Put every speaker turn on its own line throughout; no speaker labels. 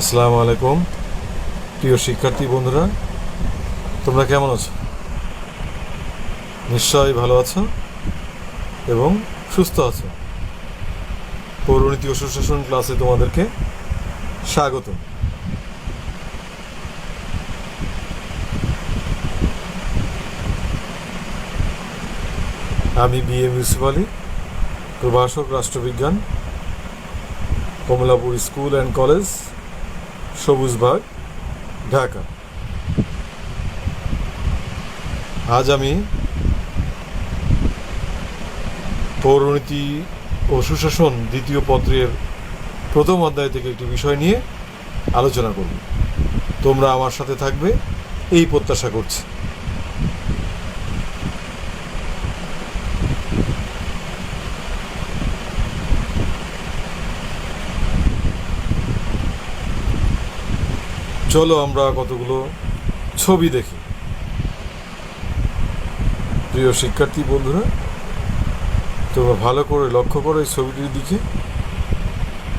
আসসালামু আলাইকুম। প্রিয় শিক্ষার্থী বন্ধুরা, তোমরা কেমন আছো? নিশ্চয়ই ভালো আছো এবং সুস্থ আছো। পৌরনীতি ও সুশাসন ক্লাসে তোমাদেরকে স্বাগত। আমি বি এম ইউসুফ আলী, প্রভাষক রাষ্ট্রবিজ্ঞান, Kamalapur school and college. Sabujbag Dhaka. আজ আমি পৌরনীতি ও সুশাসন দ্বিতীয় পত্রের প্রথম অধ্যায় থেকে একটি বিষয় নিয়ে আলোচনা করব। তোমরা আমার সাথে থাকবে, এই প্রত্যাশা করছি। চলো আমরা কতগুলো ছবি দেখি। প্রিয় শিক্ষার্থী বন্ধুরা, তোমরা ভালো করে লক্ষ্য করো এই ছবিটির দিকে।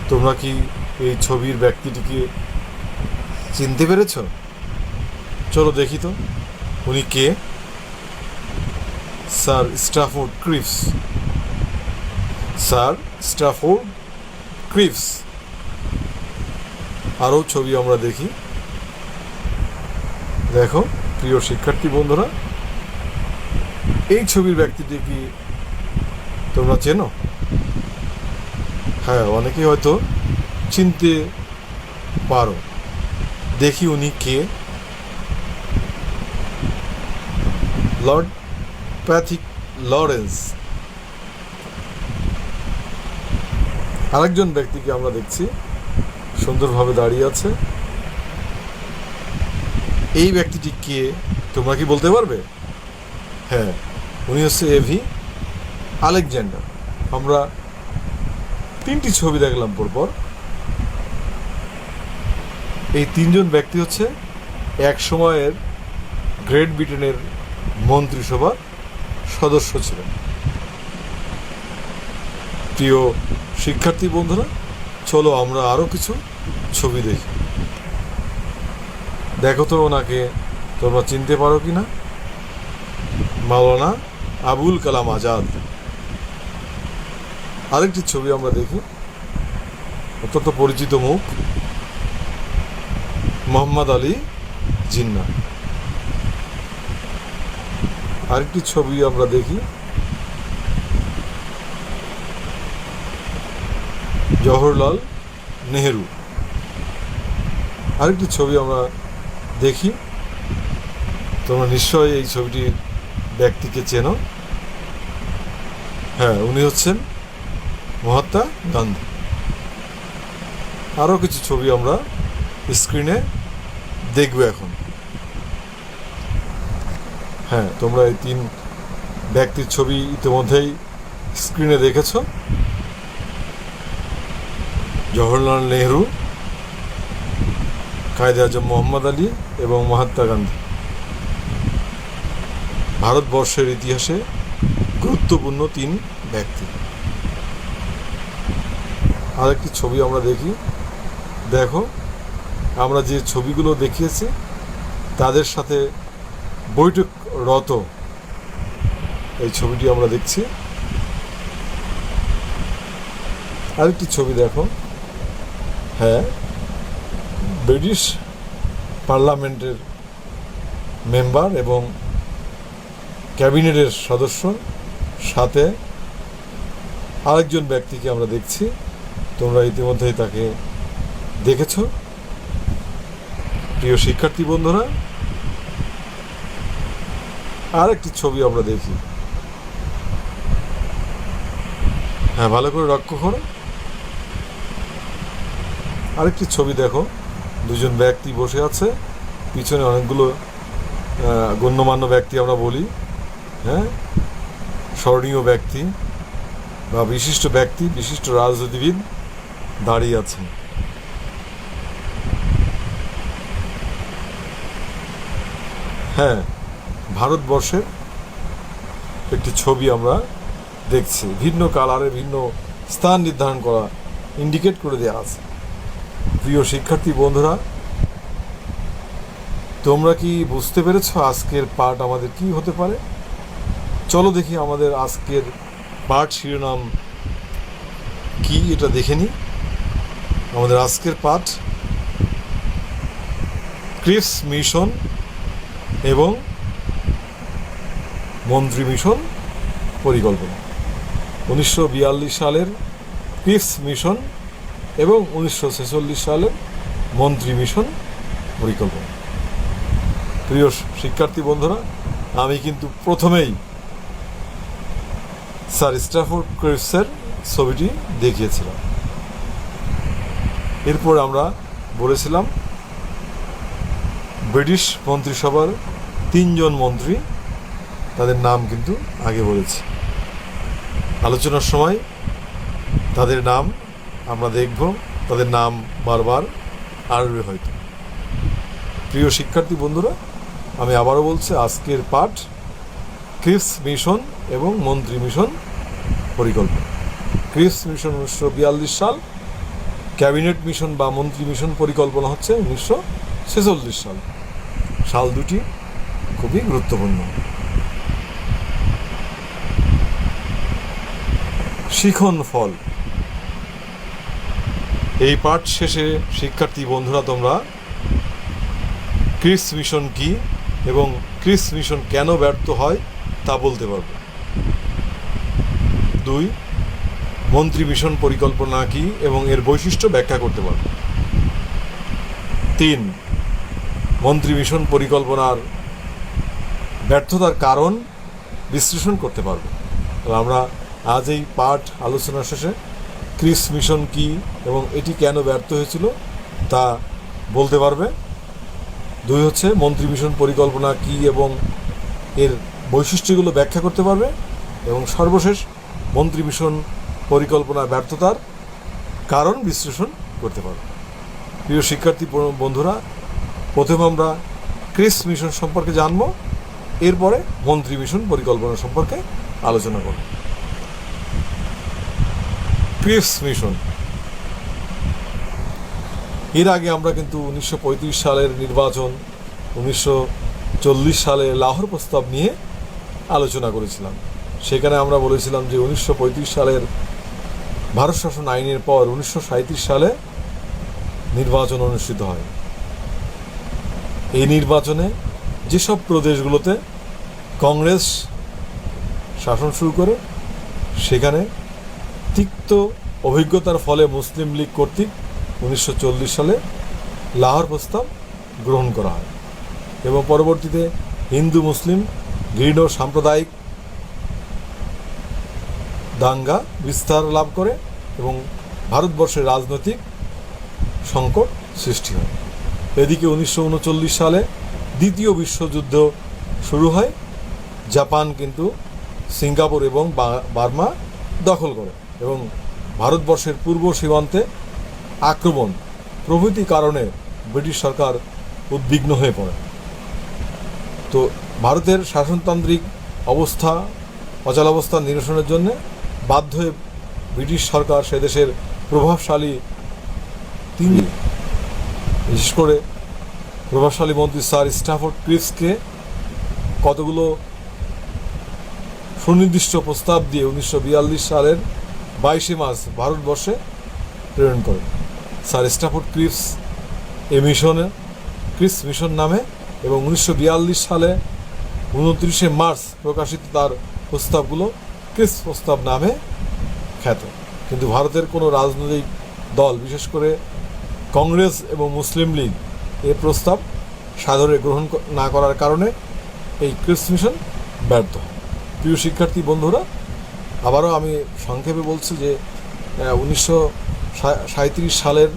তোমরা কি এই ছবির ব্যক্তিটিকে চিনতে পেরেছ? চলো দেখি তো, উনি কে? Sir Stafford Cripps sir Stafford Cripps আরও ছবি আমরা দেখি। দেখো, প্রিয় শিক্ষার্থী বন্ধুরা, এই ছবির ব্যক্তিটি কি তোমরা চেনো? হ্যাঁ অনেকেই হয়তো চিনতে পারো। দেখি উনি কে? Lord Pethick Lawrence. আরেকজন ব্যক্তিকে আমরা দেখছি, সুন্দরভাবে দাঁড়িয়ে আছে। এই ব্যক্তিটি কে? তোমরা কি বলতে পারবে? হ্যাঁ উনি হচ্ছে এভি আলেকজান্ডার। আমরা তিনটি ছবি দেখলাম পরপর। এই তিনজন ব্যক্তি হচ্ছে এক সময়ের গ্রেট ব্রিটেনের মন্ত্রিসভার সদস্য ছিলেন। প্রিয় শিক্ষার্থী বন্ধুরা, চলো আমরা আরও কিছু ছবি দেখি। দেখো তো ওনাকে, তোমরা চিনতে পারো কি না? মাওলানা আবুল কালাম আজাদ। আরেকটি ছবি আমরা দেখি। অত্যন্ত পরিচিত মুখ। মোহাম্মদ আলী জিন্না। আরেকটি ছবি আমরা দেখি। জওহরলাল নেহেরু। আরেকটি ছবি আমরা দেখি। তোমরা নিশ্চয়ই এই ছবিটির ব্যক্তিকে চেনো। হ্যাঁ উনি হচ্ছেন মহাত্মা গান্ধী। আরও কিছু ছবি আমরা স্ক্রিনে দেখব এখন। হ্যাঁ তোমরা এই তিন ব্যক্তির ছবি ইতিমধ্যেই স্ক্রিনে দেখেছ। জওহরলাল নেহরু কায়দে আজম মোহাম্মদ আলী এবং মহাত্মা গান্ধী। ভারতবর্ষের ইতিহাসে গুরুত্বপূর্ণ তিন ব্যক্তি। আরেকটি ছবি আমরা দেখি। দেখো, আমরা যে ছবিগুলো দেখিয়েছি, তাদের সাথে বৈঠকরত এই ছবিটি আমরা দেখছি। আরেকটি ছবি দেখো। হ্যাঁ ব্রিটিশ পার্লামেন্টের মেম্বার এবং ক্যাবিনেটের সদস্য, সাথে আরেকজন ব্যক্তিকে আমরা দেখছি। তোমরা ইতিমধ্যেই তাকে দেখেছ। প্রিয় শিক্ষার্থী বন্ধুরা আর একটি ছবি আমরা দেখি। হ্যাঁ ভালো করে লক্ষ্য করো। আরেকটি ছবি দেখো। দুজন ব্যক্তি বসে আছে। পিছনে অনেকগুলো গণ্যমান্য ব্যক্তি আমরা বলি হ্যাঁ? স্মরণীয় ব্যক্তি বা বিশিষ্ট ব্যক্তি, বিশিষ্ট রাজনীতিবিদ দাঁড়িয়ে আছেন হ্যাঁ ভারতবর্ষের একটি ছবি আমরা দেখছি। ভিন্ন কালারে ভিন্ন স্থান নির্ধারণ করা ইন্ডিকেট করে দেওয়া আছে। প্রিয় শিক্ষার্থী বন্ধুরা, তোমরা কি বুঝতে পেরেছ আজকের পাঠ আমাদের কি হতে পারে? চলো দেখি আমাদের আজকের পাঠ শিরোনাম কি, এটা দেখে নিই। আমাদের আজকের পাঠ ক্রিস মিশন এবং মন্ত্রী মিশন পরিকল্পনা। উনিশশো বিয়াল্লিশ সালের ক্রিস মিশন এবং উনিশশো ছেচল্লিশ সালের মন্ত্রী মিশন পরিকল্পনা। প্রিয় শিক্ষার্থী বন্ধুরা, আমি কিন্তু প্রথমেই স্যার স্টাফোর্ড ক্রিপসের ছবিটি দেখিয়েছিলাম। এরপর আমরা বলেছিলাম, ব্রিটিশ মন্ত্রিসভার তিনজন মন্ত্রী, তাদের নাম কিন্তু আগে বলেছি। আলোচনার সময় তাদের নাম আমরা দেখব তাদের নাম বারবার আসবে হয়তো। প্রিয় শিক্ষার্থী বন্ধুরা, আমি আবারও বলছি, আজকের পাঠ ক্রিপস মিশন এবং মন্ত্রী মিশন পরিকল্পনা। ক্রিপস মিশন উনিশশো বিয়াল্লিশ সাল, ক্যাবিনেট মিশন বা মন্ত্রী মিশন পরিকল্পনা হচ্ছে উনিশশো ছেচল্লিশ সাল। সাল দুটি খুবই গুরুত্বপূর্ণ। শিখন ফল। এই পাঠ শেষে, শিক্ষার্থী বন্ধুরা তোমরা, ক্রিস মিশন কি এবং ক্রিস মিশন কেন ব্যর্থ হয় তা বলতে পারবে। দুই, মন্ত্রী মিশন পরিকল্পনা কি এবং এর বৈশিষ্ট্য ব্যাখ্যা করতে পারবে। তিন, মন্ত্রী মিশন পরিকল্পনার ব্যর্থতার কারণ বিশ্লেষণ করতে পারবে। আমরা আজ এই পাঠ আলোচনা শেষে ক্রিস মিশন কি এবং এটি কেন ব্যর্থ হয়েছিল তা বলতে পারবে। দুই হচ্ছে, মন্ত্রী মিশন পরিকল্পনা কি এবং এর বৈশিষ্ট্যগুলো ব্যাখ্যা করতে পারবে এবং সর্বশেষ, মন্ত্রী মিশন পরিকল্পনা ব্যর্থতার কারণ বিশ্লেষণ করতে পারবে। প্রিয় শিক্ষার্থী বন্ধুরা, প্রথম আমরা ক্রিস মিশন সম্পর্কে জানব, এরপরে মন্ত্রী মিশন পরিকল্পনা সম্পর্কে আলোচনা করব। Cripps mission. এর আগে আমরা কিন্তু উনিশশো পঁয়ত্রিশ সালের নির্বাচন, উনিশশো চল্লিশ সালে লাহোর প্রস্তাব নিয়ে আলোচনা করেছিলাম। সেখানে আমরা বলেছিলাম যে উনিশশো পঁয়ত্রিশ সালের ভারত শাসন আইনের পর উনিশশো সালে নির্বাচন অনুষ্ঠিত হয়। এই নির্বাচনে যেসব প্রদেশগুলোতে কংগ্রেস শাসন শুরু করে, সেখানে অভিজ্ঞতার ফলে মুসলিম লীগ কর্তৃক উনিশশো চল্লিশ সালে লাহোর প্রস্তাব গ্রহণ করা হয় এবং পরবর্তীতে হিন্দু মুসলিম ঘৃণ সাম্প্রদায়িক দাঙ্গা বিস্তার লাভ করে এবং ভারতবর্ষের রাজনৈতিক সংকট সৃষ্টি হয়। এদিকে উনিশশো উনচল্লিশ সালে দ্বিতীয় বিশ্বযুদ্ধ শুরু হয়। জাপান কিন্তু সিঙ্গাপুর এবং বার্মা দখল করে এবং ভারতবর্ষের পূর্ব সীমান্তে আক্রমণ প্রভৃতি কারণে ব্রিটিশ সরকার উদ্বিগ্ন হয়ে পড়ে। তো ভারতের শাসনতান্ত্রিক অবস্থা অচলাবস্থা নিরসনের জন্য বাধ্য হয়ে ব্রিটিশ সরকার সে দেশের প্রভাবশালী তিনি, বিশেষ করে প্রভাবশালী মন্ত্রী স্যার স্টাফোর্ড ক্রিপসকে কতগুলো সুনির্দিষ্ট প্রস্তাব দিয়ে উনিশশো বিয়াল্লিশ সালের বাইশে মার্চ ভারতবর্ষে প্রেরণ করেন স্যার স্টাফোর্ড ক্রিপস এ মিশনে ক্রিস মিশন নামে এবং উনিশশো বিয়াল্লিশ সালে উনত্রিশে মার্চ প্রকাশিত তার প্রস্তাবগুলো ক্রিস প্রস্তাব নামে খ্যাত। কিন্তু ভারতের কোনো রাজনৈতিক দল, বিশেষ করে কংগ্রেস এবং মুসলিম লীগ, এ প্রস্তাব সাদরে গ্রহণ না করার কারণে এই ক্রিস মিশন ব্যর্থ প্রিয় শিক্ষার্থী, বন্ধুরা আবারও আমি সংক্ষেপে বলছি যে উনিশশো সালের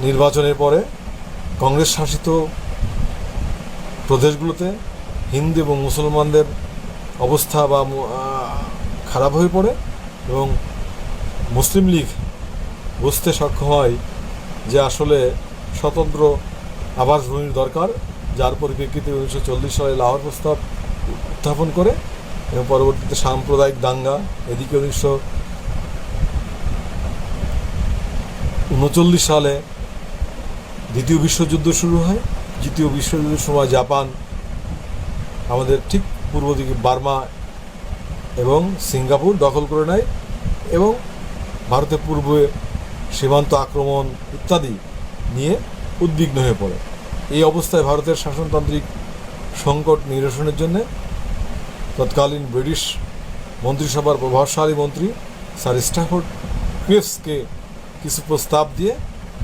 নির্বাচনের পরে কংগ্রেস শাসিত প্রদেশগুলোতে হিন্দু এবং মুসলমানদের অবস্থা বা খারাপ হয়ে পড়ে এবং মুসলিম লীগ বুঝতে সক্ষম হয় যে আসলে স্বতন্ত্র আবাসভূমির দরকার, যার পরিপ্রেক্ষিতে উনিশশো চল্লিশ সালে লাহোর প্রস্তাব উত্থাপন করে এবং পরবর্তীতে সাম্প্রদায়িক দাঙ্গা, এদিকে উনিশশো উনচল্লিশ সালে দ্বিতীয় বিশ্বযুদ্ধ শুরু হয়। দ্বিতীয় বিশ্বযুদ্ধের সময় জাপান আমাদের ঠিক পূর্ব দিকে বার্মা এবং সিঙ্গাপুর দখল করে নেয় এবং ভারতের পূর্বে সীমান্ত আক্রমণ ইত্যাদি নিয়ে উদ্বিগ্ন হয়ে পড়ে। এই অবস্থায় ভারতের শাসনতান্ত্রিক সংকট নিরসনের জন্য তৎকালীন ব্রিটিশ মন্ত্রিসভার প্রভাবশালী মন্ত্রী স্যার স্টাফোর্ড ক্রিপসকে কিছু প্রস্তাব দিয়ে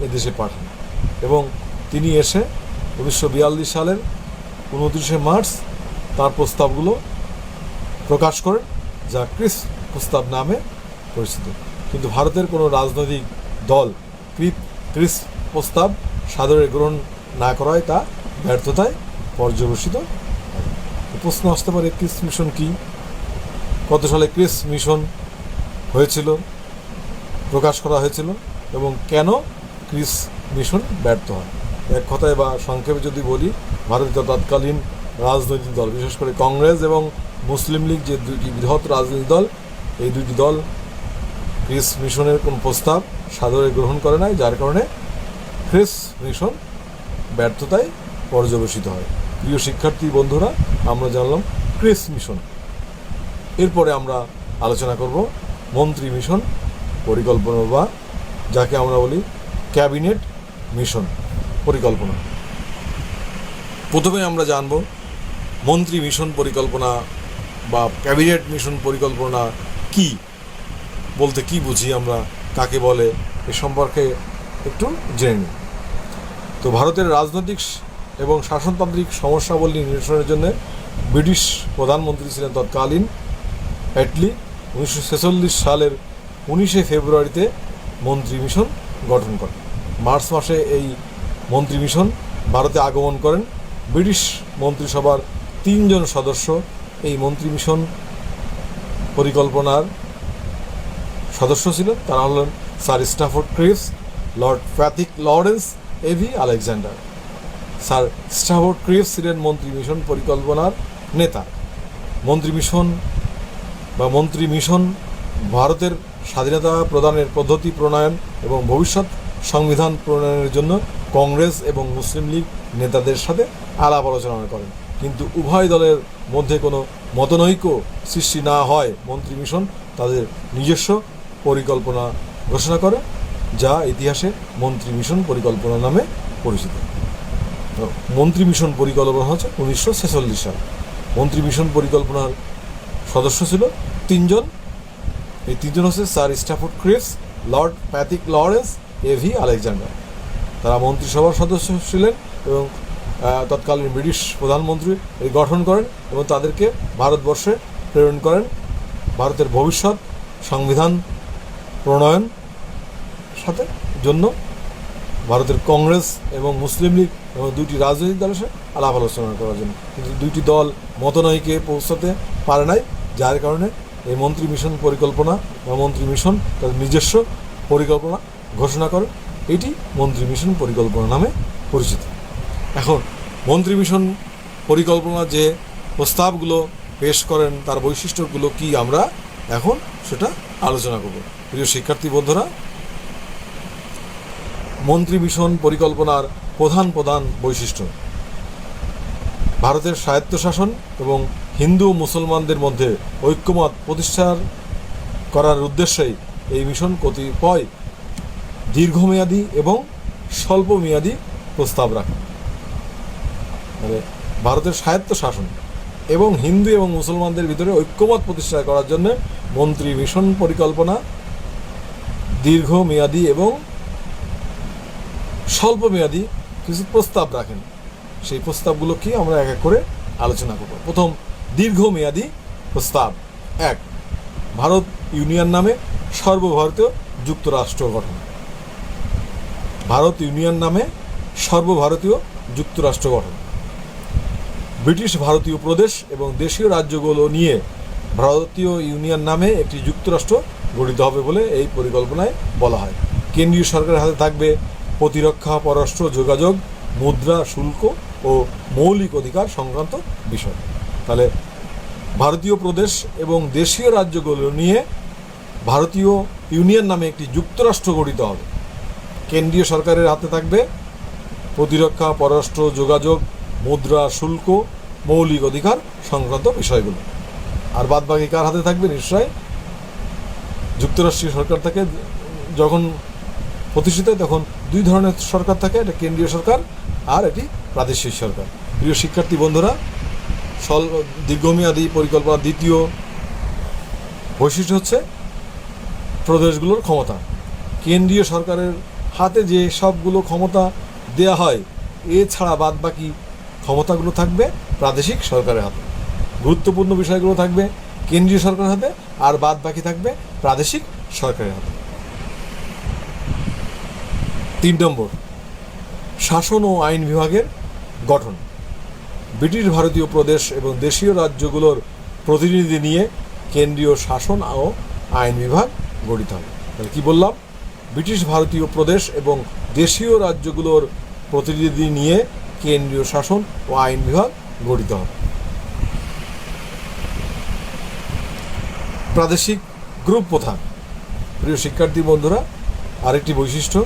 এদেশে পাঠান এবং তিনি এসে উনিশশো বিয়াল্লিশ সালের উনত্রিশে মার্চ তার প্রস্তাবগুলো প্রকাশ করেন, যা ক্রিস প্রস্তাব নামে পরিচিত কিন্তু ভারতের কোনো রাজনৈতিক দল ক্রিপ ক্রিস প্রস্তাব সাদরে গ্রহণ না করায় তা ব্যর্থতায় পর্যবসিত। প্রশ্ন আসতে পারে, ক্রিস মিশন কি? কত সালে ক্রিস মিশন হয়েছিল, প্রকাশ করা হয়েছিল এবং কেন ক্রিস মিশন ব্যর্থ হয়? এক কথায় বা সংক্ষেপে যদি বলি ভারতীয় তৎকালীন রাজনৈতিক দল, বিশেষ করে কংগ্রেস এবং মুসলিম লীগ যে দুটি বৃহৎ রাজনৈতিক দল, এই দুটি দল ক্রিস মিশনের কোন প্রস্তাব সাদরে গ্রহণ করে নাই, যার কারণে ক্রিস মিশন ব্যর্থতায় পর্যবেসিত হয়। প্রিয় শিক্ষার্থী বন্ধুরা, আমরা জানলাম ক্রেস মিশন। এরপরে আমরা আলোচনা করব মন্ত্রী মিশন পরিকল্পনা বা যাকে আমরা বলি ক্যাবিনেট মিশন পরিকল্পনা। প্রথমে আমরা জানব মন্ত্রী মিশন পরিকল্পনা বা ক্যাবিনেট মিশন পরিকল্পনা কি? বলতে কি বুঝি আমরা, কাকে বলে, এ সম্পর্কে একটু জেনে নিই। তো ভারতের রাজনৈতিক এবং শাসনতান্ত্রিক সমস্যাবলী নিরসনের জন্য ব্রিটিশ প্রধানমন্ত্রী ছিলেন তৎকালীন অ্যাটলি উনিশশো ছেচল্লিশ সালের উনিশে ফেব্রুয়ারিতে মন্ত্রী মিশন গঠন করেন। মার্চ মাসে এই মন্ত্রী মিশন ভারতে আগমন করেন। ব্রিটিশ মন্ত্রিসভার তিনজন সদস্য এই মন্ত্রী মিশন পরিকল্পনার সদস্য ছিলেন। তারা হলেন sir Stafford Cripps Lord Pethick Lawrence A V Alexander. Sir Stafford Cripps ছিলেন মন্ত্রী মিশন পরিকল্পনার নেতা। মন্ত্রী মিশন বা মন্ত্রী মিশন ভারতের স্বাধীনতা প্রদানের পদ্ধতি প্রণয়ন এবং ভবিষ্যৎ সংবিধান প্রণয়নের জন্য কংগ্রেস এবং মুসলিম লীগ নেতাদের সাথে আলাপ আলোচনা করেন। কিন্তু উভয় দলের মধ্যে কোনো মতনৈক্য সৃষ্টি না হয়, মন্ত্রী মিশন তাদের নিজস্ব পরিকল্পনা ঘোষণা করে, যা ইতিহাসে মন্ত্রী মিশন পরিকল্পনা নামে পরিচিত। মন্ত্রী মিশন পরিকল্পনা হচ্ছে উনিশশো ছেচল্লিশ সাল। মন্ত্রী মিশন পরিকল্পনার সদস্য ছিল তিনজন। এই তিনজন হচ্ছে sir Stafford Cripps Lord Pethick Lawrence A V Alexander. তারা মন্ত্রিসভার সদস্য ছিলেন এবং তৎকালীন ব্রিটিশ প্রধানমন্ত্রী এই গঠন করেন এবং তাদেরকে ভারতবর্ষে প্রেরণ করেন। ভারতের ভবিষ্যৎ, সংবিধান, প্রণয়ন সাথে জন্য ভারতের কংগ্রেস এবং মুসলিম লীগ এবং দুইটি রাজনৈতিক দলের সাথে আলাপ আলোচনা করার জন্য। কিন্তু দুইটি দল মতনৈক্যে পৌঁছাতে পারে নাই, যার কারণে এই মন্ত্রী মিশন পরিকল্পনা বা মন্ত্রী মিশন তাদের নিজস্ব পরিকল্পনা ঘোষণা করে। এটি মন্ত্রী মিশন পরিকল্পনা নামে পরিচিত। এখন মন্ত্রী মিশন পরিকল্পনা যে প্রস্তাবগুলো পেশ করেন, তার বৈশিষ্ট্যগুলো কি আমরা এখন সেটা আলোচনা করব। প্রিয় শিক্ষার্থী বন্ধুরা মন্ত্রী মিশন পরিকল্পনার প্রধান প্রধান বৈশিষ্ট্য। ভারতের স্বায়ত্তশাসন এবং হিন্দু মুসলমানদের মধ্যে ঐক্যমত প্রতিষ্ঠার করার উদ্দেশ্যেই এই মিশন কতিপয় দীর্ঘমেয়াদী এবং স্বল্পমেয়াদী প্রস্তাব রাখে। মানে ভারতের স্বায়ত্তশাসন এবং হিন্দু এবং মুসলমানদের ভিতরে ঐক্যমত প্রতিষ্ঠা করার জন্য মন্ত্রী মিশন পরিকল্পনা দীর্ঘমেয়াদী এবং স্বল্পমেয়াদী কিছু প্রস্তাব রাখেন। সেই প্রস্তাবগুলো কি আমরা এক এক করে আলোচনা করব। প্রথম, দীর্ঘমেয়াদী প্রস্তাব। এক, ভারত ইউনিয়ন নামে সর্বভারতীয় যুক্তরাষ্ট্র গঠন। ভারত ইউনিয়ন নামে সর্বভারতীয় যুক্তরাষ্ট্র গঠন। ব্রিটিশ ভারতীয় প্রদেশ এবং দেশীয় রাজ্যগুলো নিয়ে ভারতীয় ইউনিয়ন নামে একটি যুক্তরাষ্ট্র গঠিত হবে বলে এই পরিকল্পনায় বলা হয়। কেন্দ্রীয় সরকারের হাতে থাকবে প্রতিরক্ষা, পররাষ্ট্র, যোগাযোগ, মুদ্রা, শুল্ক ও মৌলিক অধিকার সংক্রান্ত বিষয়। তাহলে ভারতীয় প্রদেশ এবং দেশীয় রাজ্যগুলো নিয়ে ভারতীয় ইউনিয়ন নামে একটি যুক্তরাষ্ট্র গঠিত হবে। কেন্দ্রীয় সরকারের হাতে থাকবে প্রতিরক্ষা, পররাষ্ট্র, যোগাযোগ, মুদ্রা, শুল্ক, মৌলিক অধিকার সংক্রান্ত বিষয়গুলো। আর বাদবাকি কার হাতে থাকবে নিশ্চয় যুক্তরাষ্ট্রীয় সরকার থেকে যখন প্রতিষ্ঠিত তখন দুই ধরনের সরকার থাকে, এটা কেন্দ্রীয় সরকার আর এটি প্রাদেশিক সরকার। প্রিয় শিক্ষার্থী বন্ধুরা স্বল দীর্ঘমেয়াদী পরিকল্পনার দ্বিতীয় বৈশিষ্ট্য হচ্ছে প্রদেশগুলোর ক্ষমতা। কেন্দ্রীয় সরকারের হাতে যে সবগুলো ক্ষমতা দেয়া হয় এছাড়া বাদ বাকি ক্ষমতাগুলো থাকবে প্রাদেশিক সরকারের হাতে। গুরুত্বপূর্ণ বিষয়গুলো থাকবে কেন্দ্রীয় সরকারের হাতে আর বাদ বাকি থাকবে প্রাদেশিক সরকারের হাতে। তিন নম্বর, শাসন ও আইন বিভাগের গঠন। ব্রিটিশ ভারতীয় প্রদেশ এবং দেশীয় রাজ্যগুলোর প্রতিনিধি নিয়ে কেন্দ্রীয় শাসন ও আইন বিভাগ গঠিত হবে তাহলে কী বললাম? ব্রিটিশ ভারতীয় প্রদেশ এবং দেশীয় রাজ্যগুলোর প্রতিনিধি নিয়ে কেন্দ্রীয় শাসন ও আইন বিভাগ গঠিত হবে প্রাদেশিক গ্রুপ প্রধান। প্রিয় শিক্ষার্থী বন্ধুরা, আরেকটি বৈশিষ্ট্য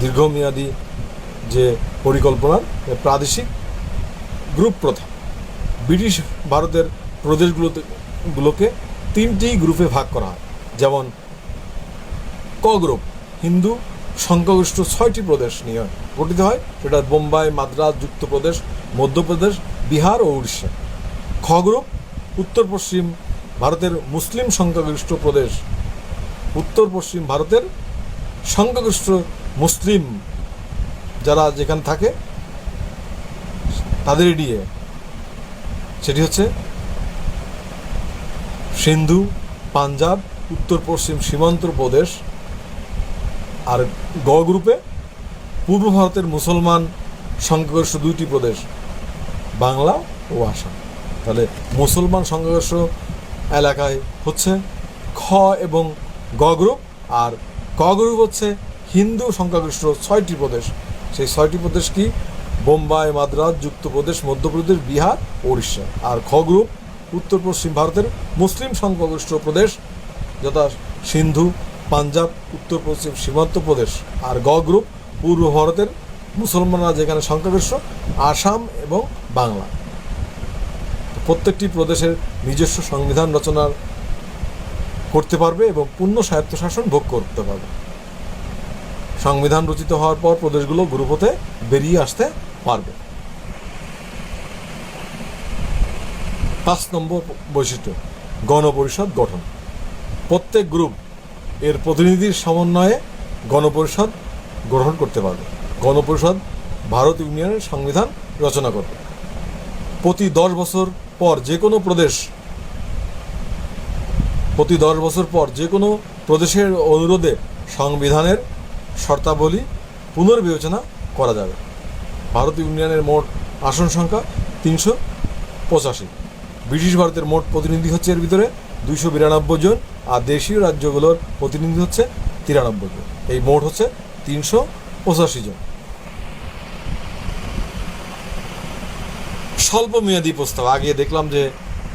দীর্ঘমেয়াদী যে পরিকল্পনার প্রাদেশিক গ্রুপ প্রথা, ব্রিটিশ ভারতের প্রদেশগুলোতে, গুলোকে তিনটি গ্রুপে ভাগ করা হয়। যেমন, ক গ্রুপ, হিন্দু সংখ্যাগরিষ্ঠ ছয়টি প্রদেশ নিয়ে গঠিত হয়। সেটা বোম্বাই মাদ্রাজ যুক্তপ্রদেশ, মধ্যপ্রদেশ, বিহার ও উড়িষ্যা। খ গ্রুপ, উত্তর পশ্চিম ভারতের মুসলিম সংখ্যাগরিষ্ঠ প্রদেশ, উত্তর পশ্চিম ভারতের সংখ্যাগরিষ্ঠ মুসলিম যারা যেখানে থাকে, তাদের এড়িয়ে। সেটি হচ্ছে সিন্ধু, পাঞ্জাব, উত্তর পশ্চিম সীমান্ত প্রদেশ আর গ গ্রুপে পূর্ব ভারতের মুসলমান সংখ্যাগরিষ্ঠ দুইটি প্রদেশ, বাংলা ও আসাম। তাহলে মুসলমান সংখ্যাগরিষ্ঠ এলাকায় হচ্ছে খ এবং গ গ্রুপ আর ক গ্রুপ হচ্ছে হিন্দু সংখ্যাগরিষ্ঠ ছয়টি প্রদেশ। সেই ছয়টি প্রদেশ কি? বোম্বাই, মাদ্রাজ, যুক্তপ্রদেশ, মধ্যপ্রদেশ, বিহার, ওড়িশা। আর খ গ্রুপ? উত্তর পশ্চিম ভারতের মুসলিম সংখ্যাগরিষ্ঠ প্রদেশ, যথা সিন্ধু, পাঞ্জাব, উত্তর পশ্চিম সীমান্ত প্রদেশ। আর গ গ্রুপ? পূর্ব ভারতের মুসলমানরা যেখানে সংখ্যাগরিষ্ঠ, আসাম এবং বাংলা। প্রত্যেকটি প্রদেশের নিজস্ব সংবিধান রচনার করতে পারবে এবং পূর্ণ স্বায়ত্তশাসন ভোগ করতে পারবে। সংবিধান রচিত হওয়ার পর প্রদেশগুলো গ্রুপ হতে বেরিয়ে আসতে পারবে। পাঁচ নম্বর বৈশিষ্ট্য, গণপরিষদ গঠন। প্রত্যেক গ্রুপ এর প্রতিনিধির সমন্বয়ে গণপরিষদ গ্রহণ করতে পারবে। গণপরিষদ ভারত ইউনিয়নের সংবিধান রচনা করবে। প্রতি দশ বছর পর যে কোনো প্রদেশ, প্রতি দশ বছর পর যে কোনো প্রদেশের অনুরোধে সংবিধানের শর্তাবলী পুনর্বিবেচনা করা যাবে। ভারত ইউনিয়নের মোট আসন সংখ্যা তিনশো পঁচাশি। ব্রিটিশ ভারতের মোট প্রতিনিধি হচ্ছে এর ভিতরে দুইশো বিরানব্বই জন আর দেশীয় রাজ্যগুলোর প্রতিনিধি হচ্ছে তিরানব্বই জন। এই মোট হচ্ছে তিনশো পঁচাশি জন। স্বল্প মেয়াদী প্রস্তাব। আগে দেখলাম যে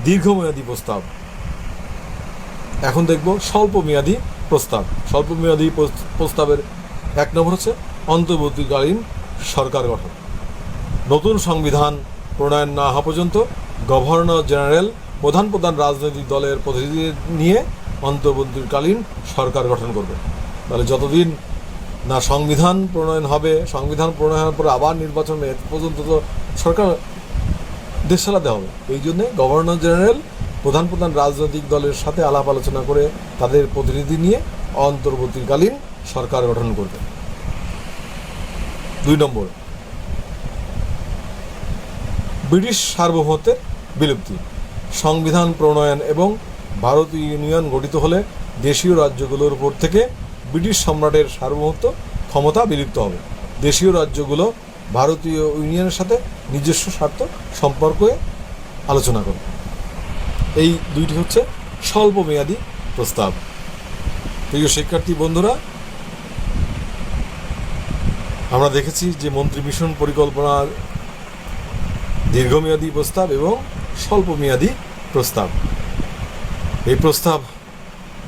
দীর্ঘমেয়াদী প্রস্তাব। এখন দেখব স্বল্প মেয়াদী প্রস্তাব। স্বল্প মেয়াদী প্রস- প্রস্তাবের এক নম্বর হচ্ছে অন্তর্বর্তীকালীন সরকার গঠন। নতুন সংবিধান প্রণয়ন না হওয়া পর্যন্ত গভর্নর জেনারেল, প্রধান প্রধান রাজনৈতিক দলের প্রতিনিধি নিয়ে অন্তর্বর্তীকালীন সরকার গঠন করবে। তাহলে যতদিন না সংবিধান প্রণয়ন হবে, সংবিধান প্রণয়নের পরে আবার নির্বাচন এ পর্যন্ত তো সরকার দেশ চালাতে হবে। এই জন্যে গভর্নর জেনারেল, প্রধান প্রধান রাজনৈতিক দলের সাথে আলাপ আলোচনা করে তাদের প্রতিনিধি নিয়ে অন্তর্বর্তীকালীন সরকার গঠন করবে। দুই নম্বর, ব্রিটিশ সার্বভৌমত্বের বিলুপ্তি। সংবিধান প্রণয়ন এবং ভারতীয় ইউনিয়ন গঠিত হলে দেশীয় রাজ্যগুলোর উপর থেকে ব্রিটিশ সম্রাটের সার্বভৌমত্ব ক্ষমতা বিলুপ্ত হবে। দেশীয় রাজ্যগুলো ভারতীয় ইউনিয়নের সাথে নিজস্ব স্বার্থ সম্পর্কে আলোচনা করবে। এই দুইটি হচ্ছে স্বল্প মেয়াদী প্রস্তাব। প্রিয় শিক্ষার্থী বন্ধুরা আমরা দেখেছি যে মন্ত্রী মিশন পরিকল্পনার দীর্ঘমেয়াদী প্রস্তাব এবং স্বল্প মেয়াদী প্রস্তাব। এই প্রস্তাব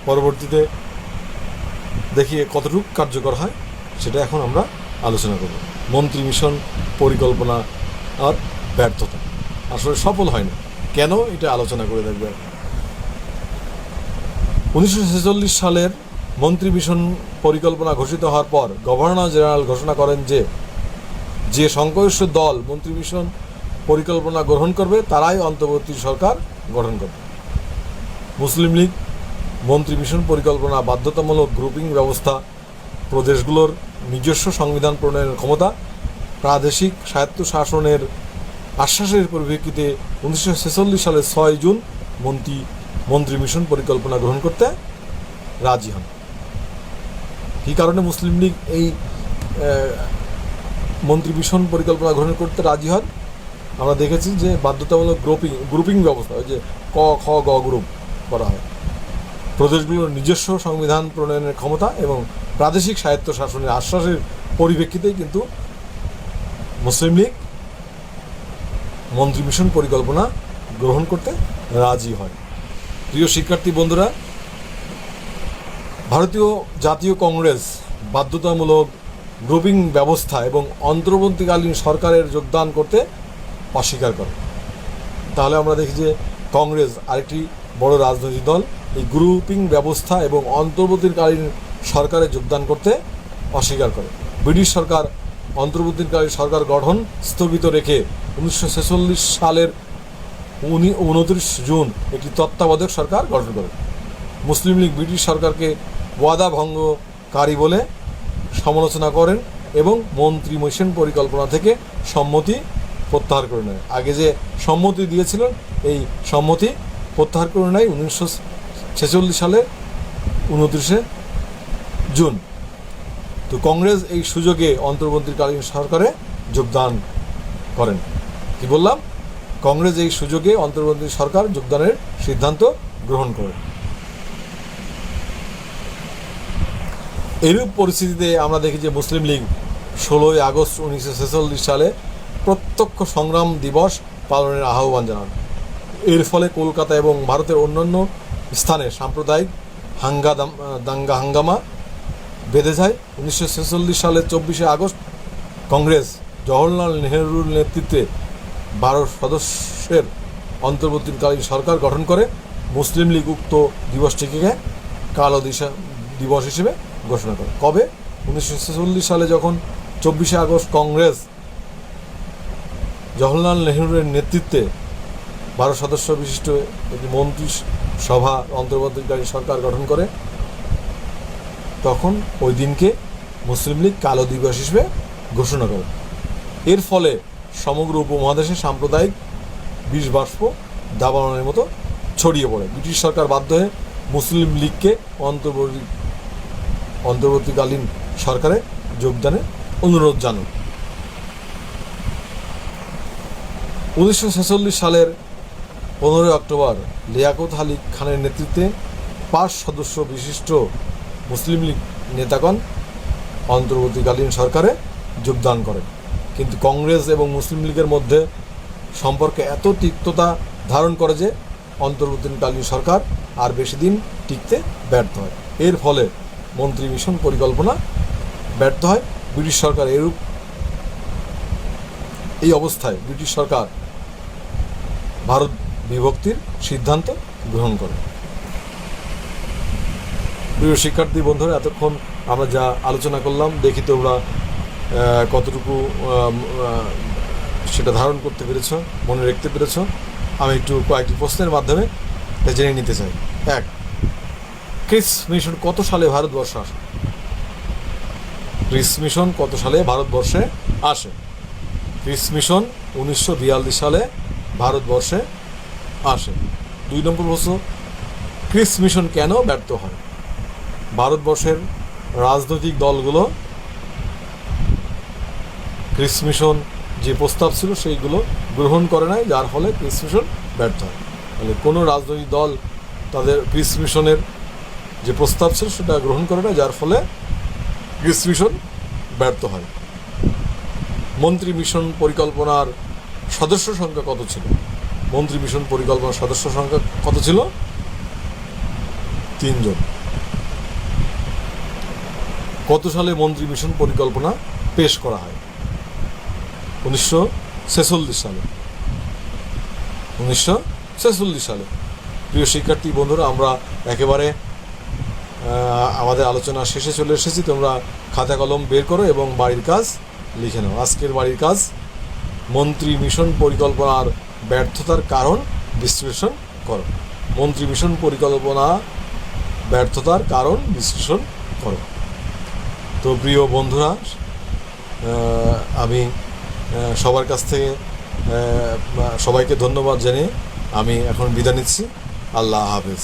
পরবর্তীতে দেখিয়ে কতটুকু কার্যকর হয় সেটা এখন আমরা আলোচনা করব। মন্ত্রী মিশন পরিকল্পনা আর ব্যর্থতা। আসলে সফল হয় না কেন এটা আলোচনা করে দেখবে উনিশশো ছেচল্লিশ সালের মন্ত্রী মিশন পরিকল্পনা ঘোষিত হওয়ার পর গভর্নর জেনারেল ঘোষণা করেন যে যে সংখ্যাগরিষ্ঠ দল মন্ত্রী মিশন পরিকল্পনা গ্রহণ করবে, তারাই অন্তর্বর্তী সরকার গঠন করবে। মুসলিম লীগ, মন্ত্রী মিশন পরিকল্পনা বাধ্যতামূলক গ্রুপিং ব্যবস্থা, প্রদেশগুলোর নিজস্ব সংবিধান প্রণয়নের ক্ষমতা, প্রাদেশিক স্বায়ত্ত শাসনের আশ্বাসের পরিপ্রেক্ষিতে উনিশশো ছেচল্লিশ সালের ছয় জুন মন্ত্রী মন্ত্রী মিশন পরিকল্পনা গ্রহণ করতে রাজি হন। কী কারণে মুসলিম লীগ এই আহ, মন্ত্রী মিশন পরিকল্পনা গ্রহণ করতে রাজি হন? আমরা দেখেছি যে বাধ্যতামূলক গ্রুপিং গ্রুপিং ব্যবস্থা যে ক খ গ গ্রুপ করা হয়। প্রদেশগুলোর নিজস্ব সংবিধান প্রণয়নের ক্ষমতা এবং প্রাদেশিক স্বায়ত্ত শাসনের আশ্বাসের পরিপ্রেক্ষিতেই কিন্তু মুসলিম লীগ মন্ত্রী মিশন পরিকল্পনা গ্রহণ করতে রাজি হয়। প্রিয় শিক্ষার্থী বন্ধুরা ভারতীয় জাতীয় কংগ্রেস বাধ্যতামূলক গ্রুপিং ব্যবস্থা এবং অন্তর্বর্তীকালীন সরকারের যোগদান করতে অস্বীকার করে। তাহলে আমরা দেখি যে কংগ্রেস আরেকটি বড় রাজনৈতিক দল। এই গ্রুপিং ব্যবস্থা এবং অন্তর্বর্তীকালীন সরকারে যোগদান করতে অস্বীকার করে। ব্রিটিশ সরকার অন্তর্বর্তীকালীন সরকার গঠন স্থগিত রেখে উনিশশো ছেচল্লিশ সালের উনি- উনত্রিশ জুন একটি তত্ত্বাবধায়ক সরকার গঠন করে। মুসলিম লীগ ব্রিটিশ সরকারকে ওয়াদা ভঙ্গকারী বলে সমালোচনা করেন এবং মন্ত্রী মিশন পরিকল্পনা থেকে সম্মতি প্রত্যাহার করে নেয় আগে যে সম্মতি দিয়েছিলেন, এই সম্মতি প্রত্যাহার করে নেয় উনিশশো ছেচল্লিশ সালে উনত্রিশে জুন। তো কংগ্রেস এই সুযোগে অন্তর্বর্তীকালীন সরকারে যোগদান করেন। কি বললাম? কংগ্রেস এই সুযোগে অন্তর্বর্তী সরকার যোগদানের সিদ্ধান্ত গ্রহণ করে। এরূপ পরিস্থিতিতে আমরা দেখি যে মুসলিম লীগ ষোলোই আগস্ট উনিশশো ছেচল্লিশ সালে প্রত্যক্ষ সংগ্রাম দিবস পালনের আহ্বান জানান। এর ফলে কলকাতা এবং ভারতের অন্যান্য স্থানে সাম্প্রদায়িক হাঙ্গা দাঙ্গা হাঙ্গামা বেঁধে যায়। উনিশশো ছেচল্লিশ সালের চব্বিশে আগস্ট কংগ্রেস জওহরলাল নেহরুর নেতৃত্বে বারো সদস্যের অন্তর্বর্তীকালীন সরকার গঠন করে মুসলিম লীগ উক্ত দিবসটিকে কালো দিশা, দিবস হিসেবে ঘোষণা করে। কবে? উনিশশো ছেচল্লিশ সালে যখন চব্বিশে আগস্ট কংগ্রেস জওহরলাল নেহরুর নেতৃত্বে বারো সদস্য বিশিষ্ট একটি মন্ত্রী সভা অন্তর্বর্তীকালীন সরকার গঠন করে, তখন ওই দিনকে মুসলিম লীগ কালো দিবস হিসেবে ঘোষণা করে। এর ফলে সমগ্র উপমহাদেশে সাম্প্রদায়িক বিষ বাষ্প দাবাননের মতো ছড়িয়ে পড়ে। ব্রিটিশ সরকার বাধ্য হয়ে মুসলিম লীগকে অন্তর্বর্তী অন্তর্বর্তীকালীন সরকারে যোগদানে অনুরোধ জানান। উনিশশো ছেচল্লিশ সালের পনেরোই অক্টোবর লিয়াকত আলী খানের নেতৃত্বে পাঁচ সদস্য বিশিষ্ট মুসলিম লীগ নেতাগণ অন্তর্বর্তীকালীন সরকারে যোগদান করেন। কিন্তু কংগ্রেস এবং মুসলিম লীগের মধ্যে সম্পর্কে এত তিক্ততা ধারণ করে যে অন্তর্বর্তীকালীন সরকার আর বেশি দিন টিকতে ব্যর্থ হয়। এর ফলে মন্ত্রী মিশন পরিকল্পনা ব্যর্থ হয়। ব্রিটিশ সরকার এরূপ এই অবস্থায় ব্রিটিশ সরকার ভারত বিভক্তির সিদ্ধান্ত গ্রহণ করে। প্রিয় শিক্ষার্থী বন্ধুরা, এতক্ষণ আমরা যা আলোচনা করলাম, দেখি তোমরা কতটুকু সেটা ধারণ করতে পেরেছ, মনে রাখতে পেরেছ। আমি একটু কয়েকটি প্রশ্নের মাধ্যমে জেনে নিতে চাই। এক ক্রিস মিশন কত সালে ভারতবর্ষে আসে? ক্রিস মিশন কত সালে ভারতবর্ষে আসে? ক্রিস মিশন উনিশশো বিয়াল্লিশ সালে ভারতবর্ষে আসে। দুই নম্বর প্রশ্ন, ক্রিস মিশন কেন ব্যর্থ হয়? ভারতবর্ষের রাজনৈতিক দলগুলো, ক্রিস মিশন যে প্রস্তাব ছিল সেইগুলো গ্রহণ করে নাই, যার ফলে ক্রিস মিশন ব্যর্থ হয়। তাহলে কোনো রাজনৈতিক দল তাদের ক্রিস মিশনের যে প্রস্তাব ছিল সেটা গ্রহণ করে না যার ফলে ক্রিস মিশন ব্যর্থ হয়। মন্ত্রী মিশন পরিকল্পনার সদস্য সংখ্যা কত ছিল? মন্ত্রী মিশন পরিকল্পনার সদস্য সংখ্যা কত ছিল? তিনজন। কত সালে মন্ত্রী মিশন পরিকল্পনা পেশ করা হয়? উনিশশো ছেচল্লিশ সালে। উনিশশো ছেচল্লিশ সালে। প্রিয় শিক্ষার্থী, বন্ধুরা, আমরা একেবারে আমাদের আলোচনা শেষে চলে এসেছি। তোমরা খাতা কলম বের করো এবং বাড়ির কাজ লিখে নাও। আজকের বাড়ির কাজ, মন্ত্রী মিশন পরিকল্পনার ব্যর্থতার কারণ বিশ্লেষণ করো। মন্ত্রী মিশন পরিকল্পনা ব্যর্থতার কারণ বিশ্লেষণ করো। তো প্রিয় বন্ধুরা আমি সবার কাছ থেকে সবাইকে ধন্যবাদ জানিয়ে আমি এখন বিদায় নিচ্ছি। আল্লাহ হাফেজ।